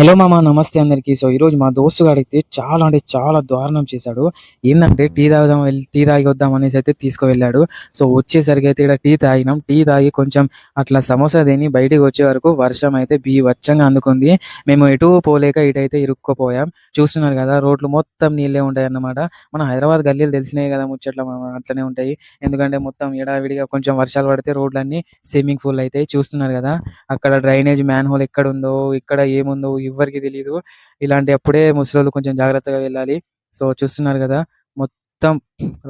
Hello మామ నమస్తే అందరికి. సో ఈరోజు మా దోస్తు అడిగితే చాలా అంటే చాలా దారుణం చేశాడు. ఏంటంటే టీ తాగుదాం వెళ్ళి టీ తాగి వద్దాం అనేసి అయితే తీసుకువెళ్ళాడు. సో వచ్చేసరికి అయితే ఇక్కడ టీ తాగినాం. టీ తాగి కొంచెం అట్లా సమోసా తిని బయటికి వచ్చే వరకు వర్షం అయితే బీవచ్చంగా అందుకుంది. మేము ఎటు పోలేక ఇటైతే ఇరుక్కుపోయాం. చూస్తున్నారు కదా రోడ్లు మొత్తం నీళ్ళే ఉంటాయి అన్నమాట మన హైదరాబాద్ గల్లీలు తెలిసినాయి కదా ముచ్చట్ల అట్లనే ఉంటాయి. ఎందుకంటే మొత్తం ఎడావిడిగా కొంచెం వర్షాలు పడితే రోడ్లన్నీ స్విమ్మింగ్ పూల్ అయితే చూస్తున్నారు కదా. అక్కడ డ్రైనేజ్ మ్యాన్ హోల్ ఎక్కడ ఉందో ఇక్కడ ఏముందో ఎవ్వరికి తెలియదు ఇలాంటి అప్పుడే ముసలోళ్ళు కొంచెం జాగ్రత్తగా వెళ్ళాలి. సో చూస్తున్నారు కదా మొత్తం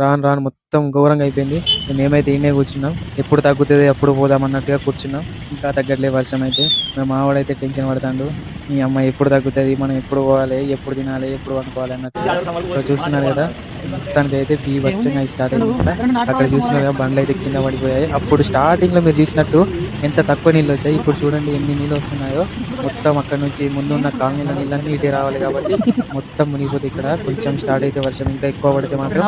రాను రాను మొత్తం ఘోరంగా అయిపోయింది. మేమైతే ఈయనే కూర్చున్నాం. ఎప్పుడు తగ్గుతుంది ఎప్పుడు పోదాం అన్నట్టుగా కూర్చున్నాం. ఇంకా తగ్గట్లే వర్షం అయితే. మా మావాడైతే టెన్షన్ పడతాడు. మీ అమ్మాయి ఎప్పుడు తగ్గుతుంది మనం ఎప్పుడు పోవాలి ఎప్పుడు తినాలి ఎప్పుడు వండుకోవాలి అన్నట్టు. చూస్తున్నారు కదా మొత్తానికి అయితే బీ వచ్చంగా స్టార్ట్ అయింది. అక్కడ కదా బండ్లు అయితే కింద పడిపోయాయి. అప్పుడు స్టార్టింగ్లో మీరు చూసినట్టు ఎంత తక్కువ నీళ్ళు వచ్చాయి ఇప్పుడు చూడండి ఎన్ని నీళ్ళు వస్తున్నాయో. మొత్తం అక్కడ నుంచి ముందున్న కాలనీల నీళ్ళన్నీ ఇటే రావాలి కాబట్టి మొత్తం మునిగిపోతే ఇక్కడ కొంచెం స్టార్ట్ అయితే వర్షం ఇంకా ఎక్కువ పడితే మాత్రం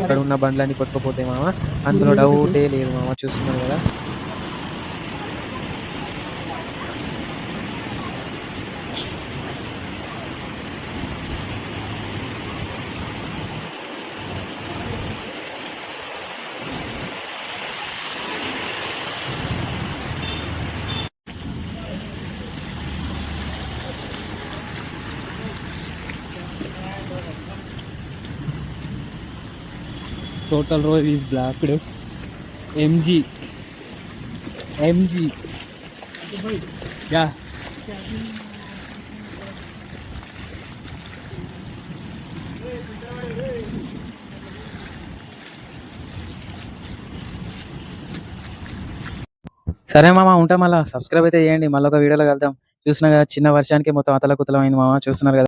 అక్కడ ఉన్న బండ్లన్నీ కొట్టుకుపోతాయి మామ. అందులో డౌటే లేదు మామ చూస్తున్నారు కదా. Total row is blocked mg mg yeah. సరే మామ ఉంటాం మళ్ళా. సబ్స్క్రైబ్ అయితే చేయండి. మళ్ళీ ఒక వీడియోలో కలుద్దాం. చూసిన కదా చిన్న వర్షానికి మొత్తం అతల కుతలం అయింది మామ. చూస్తున్నారు కదా.